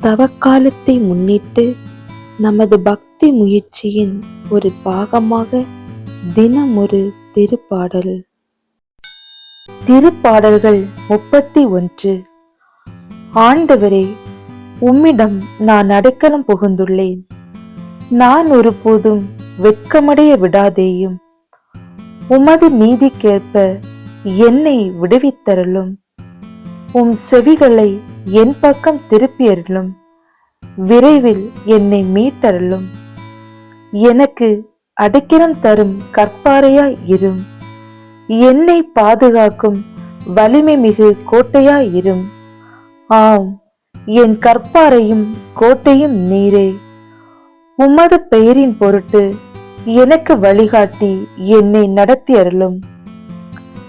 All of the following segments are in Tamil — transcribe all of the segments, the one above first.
தவக்காலத்தை முன்னிட்டு நமது பக்தி முயற்சியின் ஒரு பாகமாக தினம் ஒரு திருப்பாடல். திருப்பாடல்கள் முப்பத்தி ஒன்று. ஆண்டவரே உம்மிடம் நான் அடைக்கலம் புகுந்துள்ளேன். நான் ஒருபோதும் வெட்கமடைய விடாதேயும். உமது நீதிக்கேற்ப என்னை விடுவித்தரலும் உம் செவிகளை என் பக்கம் திருப்பியருளும் விரைவில் என்னை மீட்டருளும். எனக்கு அடைக்கலம் தரும் கற்பாரையாய் இரும். என்னை பாதுகாக்கும் வலிமை மிகு கோட்டையாய் இரும். ஆம் என் கற்பாரையும் கோட்டையும் நீரே. உமது பெயரின் பொருட்டு எனக்கு வழிகாட்டி என்னை நடத்தி அருளும்.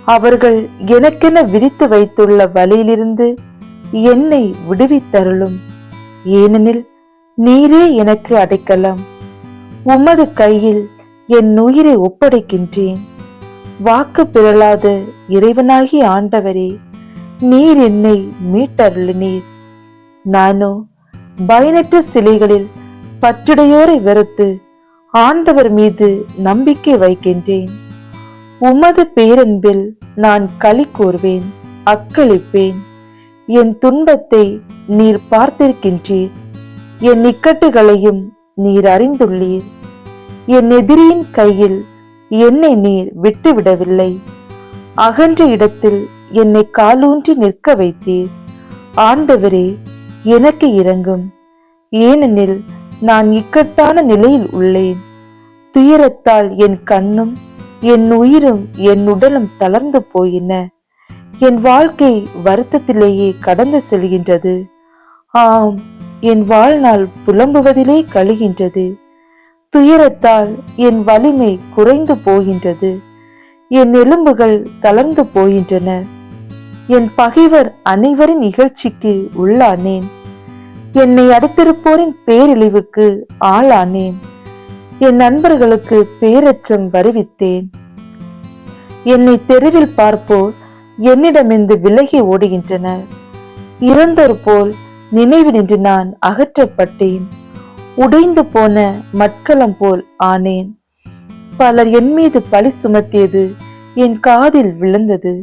அவர்கள் எனக்கென விரித்து வைத்துள்ள வழியிலிருந்து என்னை விடுவித்தருளும். ஏனெனில் நீரே எனக்கு அடைக்கலம். உமது கையில் என் உயிரை ஒப்படைக்கின்றேன். வாக்கு பிறலாத இறைவனாகி ஆண்டவரே நீர் என்னை மீட்டருளினீர். நானோ பயனற்ற சிலைகளில் பற்றுடையோரை வெறுத்து ஆண்டவர் மீது நம்பிக்கை வைக்கின்றேன். உமது பேரன்பில் நான் களி கூறுவேன் அக்களிப்பேன். என் துன்பத்தை நீர் பார்த்திருக்கின்றீர். என் இக்கட்டுகளையும் நீர் அறிந்துள்ளீர். என் எதிரியின் கையில் என்னை நீர் விட்டுவிடவில்லை. அகன்ற இடத்தில் என்னை காலூன்றி நிற்க வைத்தீர். ஆண்டவரே எனக்கு இறங்கும் ஏனெனில் நான் இக்கட்டான நிலையில் உள்ளேன். துயரத்தால் என் கண்ணும் என் உயிரும் என் உடலும் தளர்ந்து போயின. என் வாழ்க்கை வருத்தத்திலேயே கடந்து செல்கின்றது. ஆம் என் வாழ்நாள் புலம்புவதிலே கழிகின்றது. துயரத்தால் என் வலிமை குறைந்து போகின்றது. என் எலும்புகள் தளர்ந்து போகின்றன. என் பகைவர் அனைவரின் இகழ்ச்சிக்கு உள்ளானேன். என்னை அடுத்திருப்போரின் பேரிழிவுக்கு ஆளானேன். என் நண்பர்களுக்கு பேரச்சம் வருவித்தேன். என்னை தெருவில் பார்ப்போர் என்னிடமிருந்து விலகி ஓடுகின்றனர் இறந்தோர் போல் நினைவு நின்று நான் அகற்றப்பட்டேன். உடைந்து போன மட்கலம் போல் ஆனேன். பலர் என் மீது பழி சுமத்தியது என் காதில் விழுந்தது.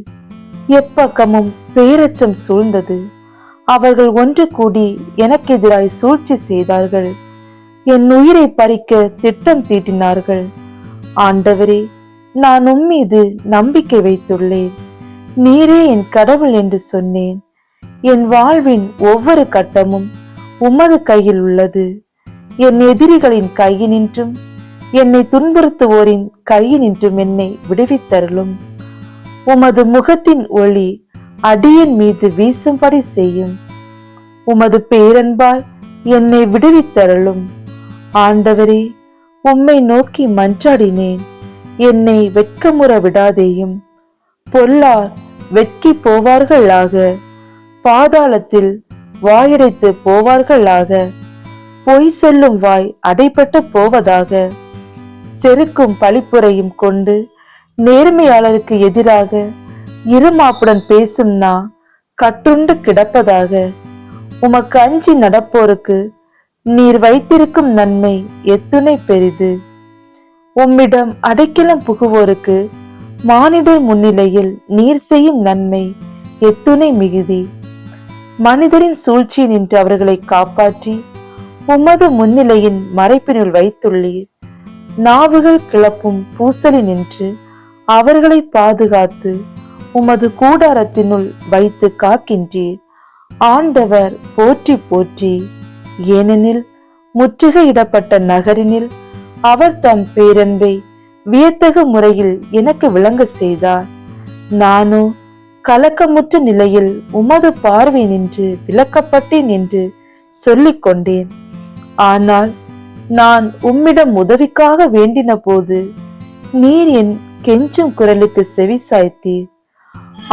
எப்பக்கமும் பேரச்சம் சூழ்ந்தது. அவர்கள் ஒன்று கூடி எனக்கு எதிராய் சூழ்ச்சி செய்தார்கள். என் உயிரை பறிக்க திட்டம் தீட்டினார்கள். ஆண்டவரே நான் உம்மீது நம்பிக்கை வைத்துள்ளேன். நீரே என் கடவுள் என்று சொன்னேன். என் வாழ்வின் ஒவ்வொரு கட்டமும் உமது கையில் உள்ளது. என் எதிரிகளின் கையினின்றும் என்னை துன்புறுத்துவோரின் கையினின்றும் என்னை விடுவித்தருளும். உமது முகத்தின் ஒளி அடியின் மீது வீசும்படி செய்யும். உமது பேரன்பால் என்னை விடுவித்தருளும். ஆண்டவரே உம்மை நோக்கி மன்றாடினேன். என்னை வெட்கமுற விடாதேயும். பொல்லார் வெட்கி போவார்களாக. பாதாளத்தில் வாயடைத்து போவார்களாக. பொய் சொல்லும் வாய் அடைபட்டு போவதாக. செருக்கும் பழிப்புரையும் கொண்டு நேர்மையாளருக்கு எதிராக இருமாப்புடன் பேசும் நான் கட்டுண்டு கிடப்பதாக. உமக்கு அஞ்சி நடப்போருக்கு நீர் வைத்திருக்கும் நன்மை எத்துணை பெரிது. உம்மிடம் அடைக்கலம் புகுவோருக்கு மானிடர் முன்னிலையில் நீர் செய்யும் நன்மை எத்துணை மிகுதி. மனிதரின் சூழ்ச்சி நின்று அவர்களை காப்பாற்றி உமது முன்னிலையின் மறைப்பினுள் வைத்துள்ளீர். நாவுகள் கிளப்பும் பூசலி நின்று அவர்களை பாதுகாத்து உமது கூடாரத்தினுள் வைத்து காக்கின்றீர். ஆண்டவர் போற்றி போற்றி. ஏனெனில் முற்றுகையிடப்பட்ட நகரினில் அவர் தம் பேரன்பை வியத்தகு முறையில் எனக்கு விளங்க செய்தார். நானோ கலக்கமுற்ற நிலையில் உமது பார்வை நின்று விளக்கப்பட்டேன் என்று சொல்லிக் கொண்டேன். ஆனால் நான் உம்மிடம் உதவிக்காக வேண்டின போது நீர் என் கெஞ்சும் குரலுக்கு செவி சாய்த்தீர்.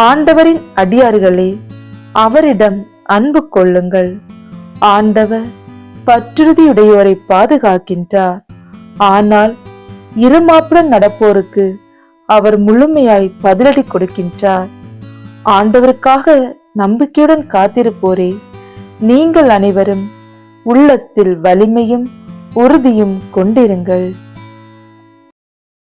ஆண்டவரின் அடியார்களே அவரிடம் அன்பு கொள்ளுங்கள். ஆண்டவர் பற்றுறுதியுடையோரை பாதுகாக்கின்றார். ஆனால் இருமாப்புடன் நடப்போருக்கு அவர் முழுமையாய் பதிலடி கொடுக்கின்றார். ஆண்டவருக்காக நம்பிக்கையுடன் காத்திருப்போரே. நீங்கள் அனைவரும் உள்ளத்தில் வலிமையும் உறுதியும் கொண்டிருங்கள்.